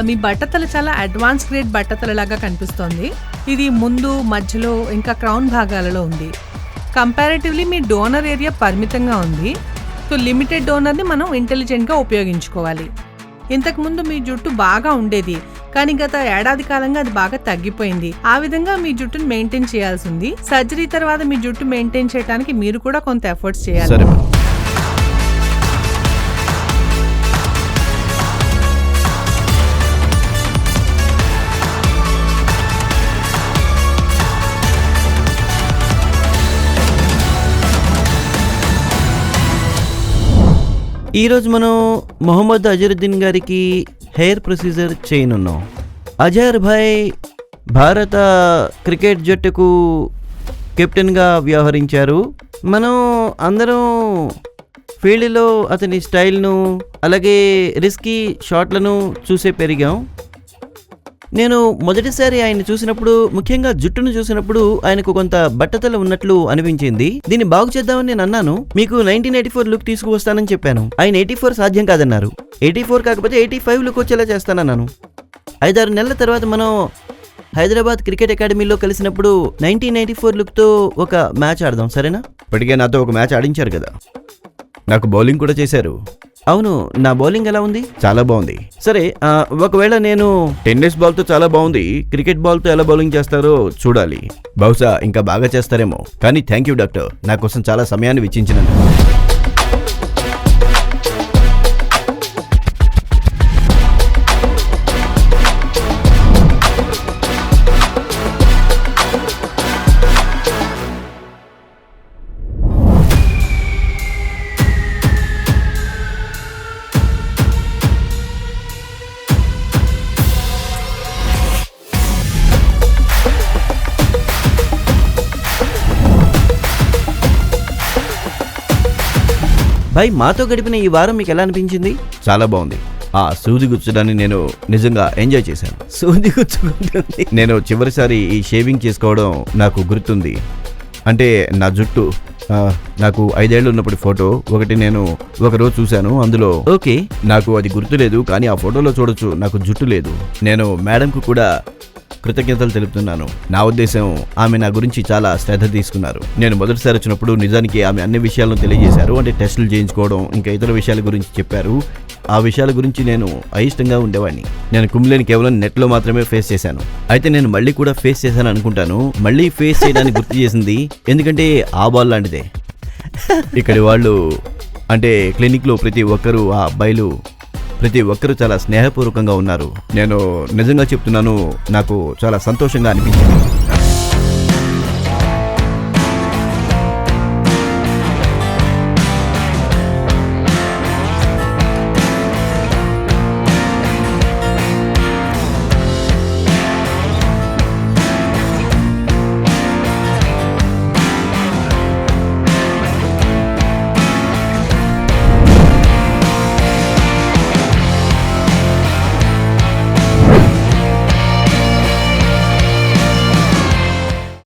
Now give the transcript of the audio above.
మీ బట్టతల చాలా advance grade బట్టతల లాగా కనిపిస్తోంది. ఇది ముందు మధ్యలో ఇంకా క్రౌన్ భాగాలలో ఉంది. కంపారిటివ్లీ మీ డోనర్ ఏరియా పరిమితంగా ఉంది. సో లిమిటెడ్ డోనర్ని మనం ఇంటెలిజెంట్గా ఉపయోగించుకోవాలి. ఇంతకుముందు మీ జుట్టు బాగా ఉండేది కానీ గత ఏడాది కాలంగా అది బాగా తగ్గిపోయింది. ఆ విధంగా మీ జుట్టును మెయింటైన్ చేయాల్సి ఉంది. సర్జరీ తర్వాత మీ జుట్టు మెయింటైన్ చేయడానికి మీరు కూడా కొంత ఎఫర్ట్స్ చేయాలి. ఈరోజు మనం మొహమ్మద్ అజరుద్దీన్ గారికి హెయిర్ ప్రొసీజర్ చేయనున్నాం. అజహర్ భాయ్ భారత క్రికెట్ జట్టుకు కెప్టెన్గా వ్యవహరించారు. మనం అందరం ఫీల్డ్లో అతని స్టైల్ను అలాగే రిస్కీ షాట్లను చూసే పెరిగాం. నేను మొదటిసారి ఆయన చూసినప్పుడు ముఖ్యంగా జుట్టును చూసినప్పుడు ఆయనకు కొంత బట్టతల ఉన్నట్లు అనిపించింది. దీన్ని బాగు చేద్దామని నేను అన్నాను. మీకు నైన్టీన్ ఎయిటీ ఫోర్ లుక్ తీసుకువస్తానని చెప్పాను. ఆయన ఎయిటీ ఫోర్ సాధ్యం కాదన్నారు. ఎయిటీ ఫోర్ కాకపోతే ఎయిటీ ఫైవ్ లుక్ వచ్చేలా చేస్తానన్నాను. ఐదారు నెలల తర్వాత మనం హైదరాబాద్ క్రికెట్ అకాడమీలో కలిసినప్పుడు నైన్టీన్ నైన్టీ ఫోర్ లుక్తో ఒక మ్యాచ్ ఆడదాం సరేనా? ఇప్పటికే నాతో ఒక మ్యాచ్ ఆడించారు కదా. నాకు బౌలింగ్ కూడా చేశారు. అవును నా బౌలింగ్ ఎలా ఉంది? చాలా బాగుంది. సరే ఆ, ఒకవేళ నేను టెన్నిస్ బాల్తో చాలా బాగుంది. క్రికెట్ బాల్తో ఎలా బౌలింగ్ చేస్తారో చూడాలి. బహుశా ఇంకా బాగా చేస్తారేమో. కానీ థ్యాంక్ యూ డాక్టర్. నా కోసం చాలా సమయాన్ని వెచ్చించినందుకు. భాయ్ మాతో గడిపిన ఈ వారం మీకు ఎలా అనిపించింది? చాలా బాగుంది. ఆ సూది గుచ్చడాన్ని నేను నిజంగా ఎంజాయ్ చేశాను. సూది గుచ్చుకుంటుంది. నేను చివరిసారి ఈ షేవింగ్ చేసుకోవడం నాకు గుర్తుంది. అంటే నా జుట్టు ఆ, నాకు ఐదేళ్ళు ఉన్నప్పుడు ఫోటో ఒకటి నేను ఒకరోజు చూశాను. అందులో ఓకే. నాకు అది గుర్తులేదు కానీ ఆ ఫోటోలో చూడొచ్చు నాకు జుట్టు లేదు. నేను మేడంకు కూడా కృతజ్ఞతలు తెలుపుతున్నాను. నా ఉద్దేశం ఆమె నా గురించి చాలా శ్రద్ధ తీసుకున్నారు. నేను మొదటిసారి వచ్చినప్పుడు నిజానికి ఆమె అన్ని విషయాలను తెలియజేశారు. అంటే టెస్టులు చేయించుకోవడం ఇంకా ఇతర విషయాల గురించి చెప్పారు. ఆ విషయాల గురించి నేను అయిష్టంగా ఉండేవాడిని. నేను కుమ్లేని కేవలం నెట్లో మాత్రమే ఫేస్ చేశాను. అయితే నేను మళ్ళీ కూడా ఫేస్ చేశాను అనుకుంటాను. మళ్ళీ ఫేస్ చేయడానికి గుర్తు చేసింది ఎందుకంటే ఆ బాల్ లాంటిదే. ఇక్కడి వాళ్ళు అంటే క్లినిక్లో ప్రతి ఒక్కరూ ఆ అబ్బాయిలు ప్రతి ఒక్కరూ చాలా స్నేహపూర్వకంగా ఉన్నారు. నేను నిజంగా చెప్తున్నాను నాకు చాలా సంతోషంగా అనిపించింది.